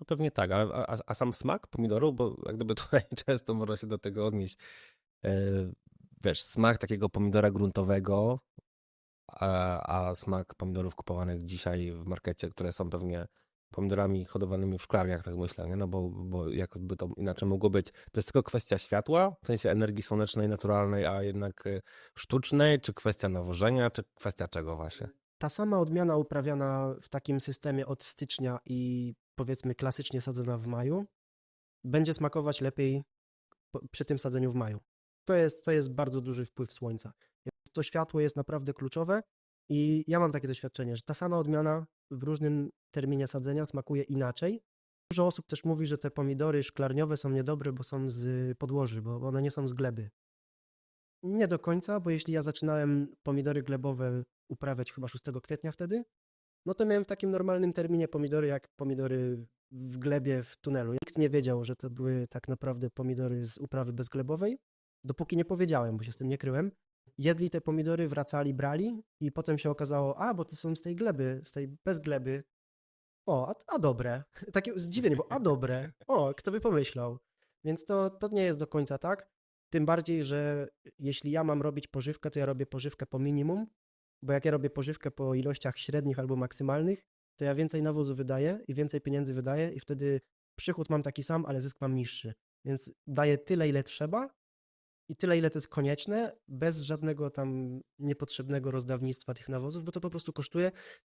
No pewnie tak, a, a, a sam smak pomidoru, bo jak gdyby tutaj często można się do tego odnieść. E, wiesz, smak takiego pomidora gruntowego, a, a smak pomidorów kupowanych dzisiaj w markecie, które są pewnie pomidorami hodowanymi w szklarniach, tak myślę, nie? No bo, bo jakby to inaczej mogło być. To jest tylko kwestia światła, w sensie energii słonecznej, naturalnej, a jednak e, sztucznej, czy kwestia nawożenia, czy kwestia czego właśnie? Ta sama odmiana uprawiana w takim systemie od stycznia i powiedzmy klasycznie sadzona w maju, będzie smakować lepiej przy tym sadzeniu w maju. To jest, to jest bardzo duży wpływ słońca. To światło jest naprawdę kluczowe i ja mam takie doświadczenie, że ta sama odmiana w różnym terminie sadzenia smakuje inaczej. Dużo osób też mówi, że te pomidory szklarniowe są niedobre, bo są z podłoży, bo one nie są z gleby. Nie do końca, bo jeśli ja zaczynałem pomidory glebowe uprawiać chyba 6 kwietnia wtedy, no to miałem w takim normalnym terminie pomidory jak pomidory w glebie w tunelu. Nikt nie wiedział, że to były tak naprawdę pomidory z uprawy bezglebowej, dopóki nie powiedziałem, bo się z tym nie kryłem. Jedli te pomidory, wracali, brali i potem się okazało, a bo to są z tej gleby, z tej bez gleby. O, a, a dobre. Takie zdziwienie, bo a dobre. O, kto by pomyślał. Więc to, to nie jest do końca tak. Tym bardziej, że jeśli ja mam robić pożywkę, to ja robię pożywkę po minimum, bo jak ja robię pożywkę po ilościach średnich albo maksymalnych, to ja więcej nawozu wydaję i więcej pieniędzy wydaję i wtedy przychód mam taki sam, ale zysk mam niższy. Więc daję tyle, ile trzeba i tyle, ile to jest konieczne, bez żadnego tam niepotrzebnego rozdawnictwa tych nawozów, bo to po prostu kosztuje.